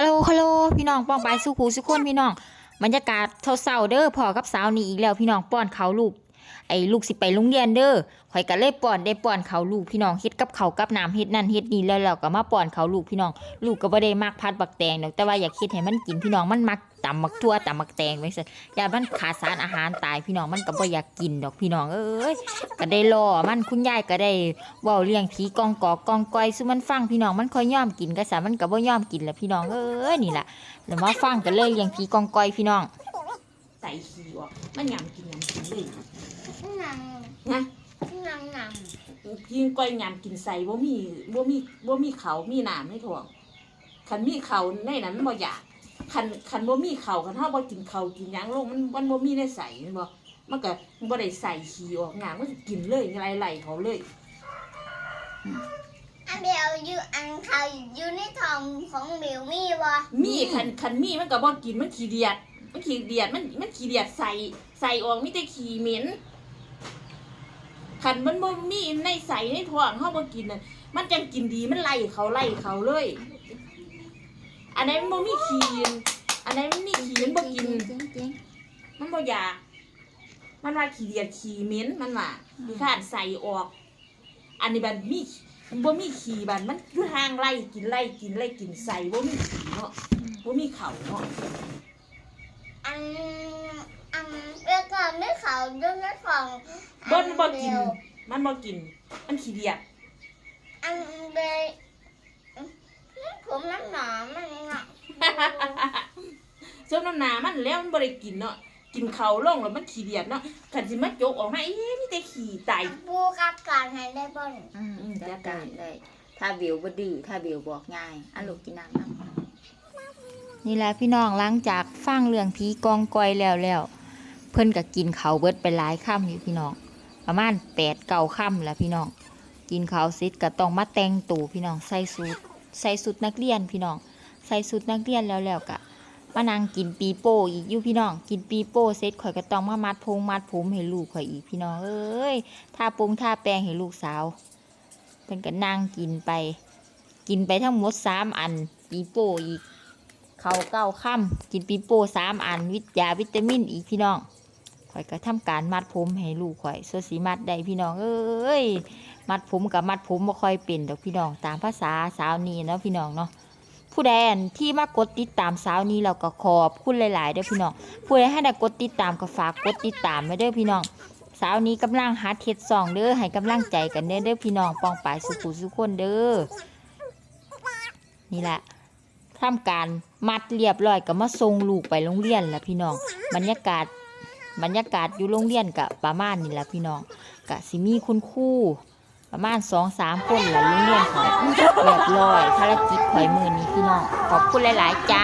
ฮัลโหลฮัลโหลพี่น้องป้องไปสุขูสุขคนพี่น้องบรรยากาศเศร้าๆเด้อพ่อกับสาวนี่อีกแล้วพี่น้องป้อนเขาลูกไอ้ลูกสิไปโรงเรียนเด้อข่อยก็เลยป้อนได้ป้อนเขาลูกพี่น้องเฮ็ดกับเขากับน้ำเฮ็ดนั่นเฮ็ดนี่แล้วเราก็มาป้อนเขาลูกพี่น้อง ลูกก็บ่ได้มักพัดบักแตงดอกแต่ว่าอยากเฮ็ดให้มันกินพี่น้องมันมัก ตำบักทั่วตำบักแตงไว้ซะอย่ามันขาดสารอาหารตายพี่น้องมันก็บ่อยากกินดอกพี่น้องเอ้ยก็ได้ล่อมันคุณยายก็ได้เว้าเลี้ยงผีกองกอกกองก้อยซุมันฟังพี่น้องมันค่อยยอมกินก็ซะมันก็บ่ยอมกินแหละพี่น้องเอ้ยนี่ล่ะแล้วมาฟังกันเลยเลี้ยงผีกองก้อยพี่น้องใส่ขี้ออกมันยำกินยำกินเลยนังนะนังนังยิงก้อยยำกินใส่บ่มีบ่มีบ่มีเขามีน้ำในท้องคันมีเขาในนั้นมันบ่อยาก คันคันบ่มีเขาคันเฮาบ่กินเขากินหยังลงมันมันบ่มีในใส่แม่นบ่มันก็มันบ่ได้ใส่ขี้ออกหยังมันสิกินเลยไหลๆเขาเลย อันเดียวอยู่อันเขาอยู่ในท้องของเบลมีวะมีคันคันมีมันก็บ่กินมันขี้เดียด มันขี้เดียดมันมันขี้เดียดใส่ใส่ออกมีแต่ขี้เหม็นคันมันบ่มีในใส่ในท้องเฮาบ่กินน่ะมันจังกินดีมันไล่เขาไล่เขาเลย อันไหนมันบ่มีขี้อันไหนมันมีขี้มันบ่กินมันบ่อยาก มันว่าขี้เดียดขี้เหม็นมันว่าคือข้านใส่ออก อันนี้บัดมีบ่มีขี้บัดมันอยู่ทางไล่กินไล่กินไล่กินใส่บ่มีขี้เนาะบ่มีเขาเนาะอันอันแล้วก็ไม่เขาอยู่ในท้องบ่มันบ่กิน มันบ่กิน มันขี้เดียด อันเบลผมน้ำหนามันงะ ส้มน้ำหนามันแล้วมันบ่ได้กินเนาะกินเขาวลงแล้วมันขี้เดียดเนาะคันสิมาจกออกให้เอ๊ะมีแต่ขี้ไตปูกับการให้ได้บ่นอืมจัดการเลยถ้าเบียวบ่ดื้อถ้าเบียวบอกง่ายอะลูกกินน้ำน้ำนี่แหละพี่น้องหลังจากฟังเรื่องผีกองกอยแล้วแล้วเพิ่นก็กินเขาวเบิดไปหลายค่ำอยู่พี่น้อง ประมาณแปดเก้าค่ำแล้วพี่น้อง กินข้าวเสร็จก็ต้องมาแต่งตัวพี่น้องใส่สูทใส่สูทนักเรียนพี่น้อง ใส่สูทนักเรียนแล้วแล้วก็มานั่งกินปีโป้อีกอยู่พี่น้อง กินปีโป้เสร็จข่อยก็ต้องมามัดพงมัดผมให้ลูกข่อยอีกพี่น้องเอ้ยทาปงทาแปรงให้ลูกสาวเพิ่นก็นั่งกินไป กินไปทั้งหมดสามอันปีโป้อีกเขาเก้าค่ำกินปีโป้สามอันวิตยาวิตามินอีกพี่น้องข่อยก็ทำการมัดผมให้ลูกข่อยโซสีมัดได้พี่น้องเอ้ยมัดผมกับมัดผมบ่ค่อยเป็นดอกพี่น้องตามภาษาสาวนี้เนาะพี่น้องเนาะ ผู้ใดอันที่มากดติดตามสาวนี้เราก็ขอบคุณหลายๆเด้อพี่น้องผู้ใดให้ได้กดติดตามก็ฝากกดติดตามไว้เด้อพี่น้องสาวนี้กำลังหาเท็ดซองเด้อให้กำลังใจกันเด้อเด้อพี่น้องปองปายสุขุสุขคนเด้อนี่แหละทำการมัดเรียบร้อยก็มาส่งลูกไปโรงเรียนแล้วพี่น้องบรรยากาศบรรยากาศอยู่โรงเรียนกะประมาณนี่แหละพี่น้องกะสิมีคุณครู ประมาณสองสามคนแหละโรงเรียนเขาเรียบร้อยภารกิจข่อยมือนี้พี่น้องขอบคุณหลาย ๆ จ้า